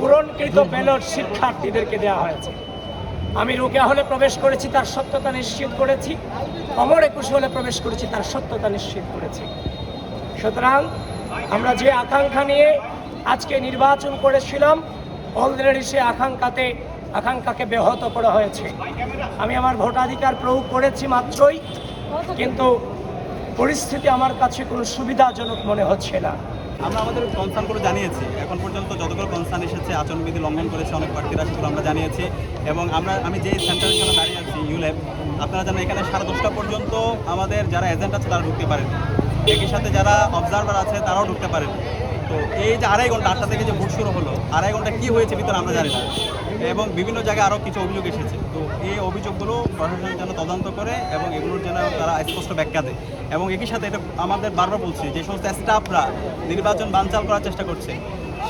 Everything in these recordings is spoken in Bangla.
পূরণকৃত ব্যালট শিক্ষার্থীদেরকে দেওয়া হয়েছে। আমি রোকেয়া হলে প্রবেশ করেছি, তার সত্যতা নিশ্চিত করেছি। অমর একুশে হলে প্রবেশ করেছি, তার সত্যতা নিশ্চিত করেছি। সুতরাং আমরা যে আকাঙ্ক্ষা নিয়ে আজকে নির্বাচন করেছিলাম অলরেডি সে আকাঙ্ক্ষাতে, আকাঙ্ক্ষাকে ব্যাহত করা হয়েছে। আমি আমার ভোটাধিকার প্রয়োগ করেছি মাত্রই, কিন্তু পরিস্থিতি আমার কাছে কোনো সুবিধাজনক মনে হচ্ছে না। আমরা আমাদের কনসার্নগুলো জানিয়েছি। এখন পর্যন্ত যতগুলো কনসার্ন এসেছে, আচরণবিধি লঙ্ঘন করেছে অনেক প্রার্থীরা, সেগুলো আমরা জানিয়েছি। এবং আমরা, আমি যে সেন্টারের জন্য দাঁড়িয়ে আছি ইউল্যাব আপনারা জানেন এখানে সাড়ে দশটা পর্যন্ত আমাদের যারা এজেন্ট আছে, তারা ঢুকতে পারেন। একই সাথে যারা অবজারভার আছে, তারাও ঢুকতে পারেন। তো এই যে আড়াই ঘণ্টা, আটটা থেকে যে ভোট শুরু হলো, আড়াই ঘণ্টা কী হয়েছে ভিতরে আমরা জানি না। এবং বিভিন্ন জায়গায় আরও কিছু অভিযোগ এসেছে। তো এই অভিযোগগুলো প্রশাসন যেন তদন্ত করে এবং এগুলোর যেন তারা স্পষ্ট ব্যাখ্যা দেয়। এবং একই সাথে এটা আমাদের বারবার বলছি, যে সমস্ত স্টাফরা নির্বাচন বানচাল করার চেষ্টা করছে,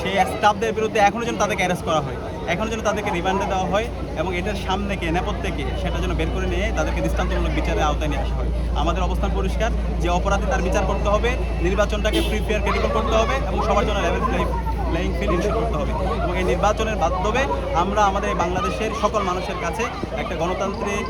সেই স্টাফদের বিরুদ্ধে এখনও যেন তাদেরকে অ্যারেস্ট করা হয় এখনও যেন তাদেরকে রিমান্ডে দেওয়া হয় এবং এটার সামনে কে, নেপথ্যে সেটা যেন বের করে নিয়ে তাদেরকে দৃষ্টান্তমূলক বিচারের আওতায় নিয়ে আসা হয়। আমাদের অবস্থান পরিষ্কার, যে অপরাধী তার বিচার করতে হবে, নির্বাচনটাকে ফ্রি ফেয়ার করতে হবে এবং সবার জন্য প্লেয়িং ফিল্ড ইনশিওর করতে হবে। এবং এই নির্বাচনের মাধ্যমে আমরা আমাদের বাংলাদেশের সকল মানুষের কাছে একটা গণতান্ত্রিক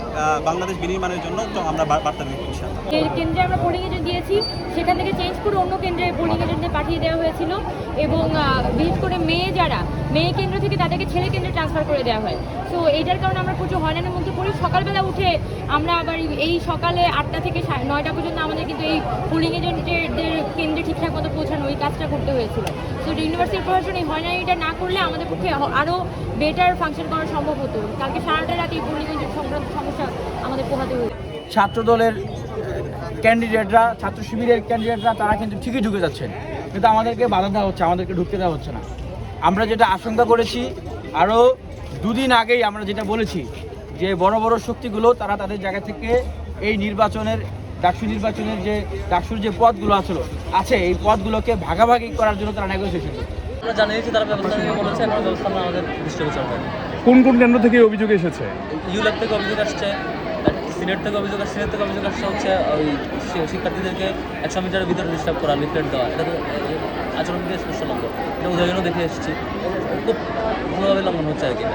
বাংলাদেশ বিনির্মাণের জন্য আমরা বার্তা দিব ইনশাআল্লাহ। কেন্দ্রে আমরা পোলিং এজেন্ট দিয়েছি, সেখান থেকে চেঞ্জ করে অন্য কেন্দ্রে পোলিং এজেন্টে পাঠিয়ে দেওয়া হয়েছিল। এবং বিশেষ করে মেয়ে যারা, মেয়ে কেন্দ্র থেকে তাদেরকে ছেলে কেন্দ্রে ট্রান্সফার করে দেওয়া হয়। তো এইটার কারণে আমরা প্রচুর হয়রানের মধ্যে পড়ি সকালবেলা উঠে আমরা আবার এই- এই সকালে আটটা থেকে নয়টা পর্যন্ত আমাদের কিন্তু এই পোলিং এজেন্টের কেন্দ্রে ঠিকঠাক মতো পৌঁছানো, ওই কাজটা করতে হয়েছিল। তো ইউনিভার্সিটি প্রশাসন এই হয়রানিটা না করলে আমাদের পক্ষে আরও বেটার ফাংশন করা সম্ভব হতো। কালকে সারাটা রাত এই পোলিং এজেন্ট সংক্রান্ত সমস্যা আমাদের পোহাতে হয়েছে। ছাত্র দলের ক্যান্ডিডেটরা ছাত্র শিবিরের ক্যান্ডিডেটরা তারা কিন্তু ঠিকই ঢুকে যাচ্ছেন। কিন্তু আমাদেরকে বাধা দেওয়া হচ্ছে, আমাদেরকে ঢুকতে দেওয়া হচ্ছে না। আমরা যেটা আশঙ্কা করেছি আরও দুদিন আগেই আমরা যেটা বলেছি, যে বড় বড় শক্তিগুলো তারা তাদের জায়গা থেকে এই নির্বাচনের ডাকসু নির্বাচনের যে ডাকসুর যে পদগুলো আছিল আছে এই পদগুলোকে ভাগাভাগি করার জন্য তারা নেগোসিয়েশন আমরা জানিয়েছি তারা ব্যবস্থা নিয়ে বলেছে এখন ব্যবস্থা আমরা আমাদের দৃষ্টিগোচর কোন কোন কেন্দ্র থেকে অভিযোগ এসেছে? ইউল্যাব থেকে অভিযোগ আসছে সিনেট থেকে অভিযোগ আসছে সিনেট থেকে অভিযোগ আসছে হচ্ছে ওই শিক্ষার্থীদেরকে একশো মিটারের ভিতরে ডিস্টার্ব করা লিফলেট দেওয়া। এটা তো আচরণ দিয়ে স্পষ্ট লঙ্ঘন এটা উদাহরণও দেখে এসেছি। খুব ভালোভাবে লঙ্ঘন হচ্ছে আর কি।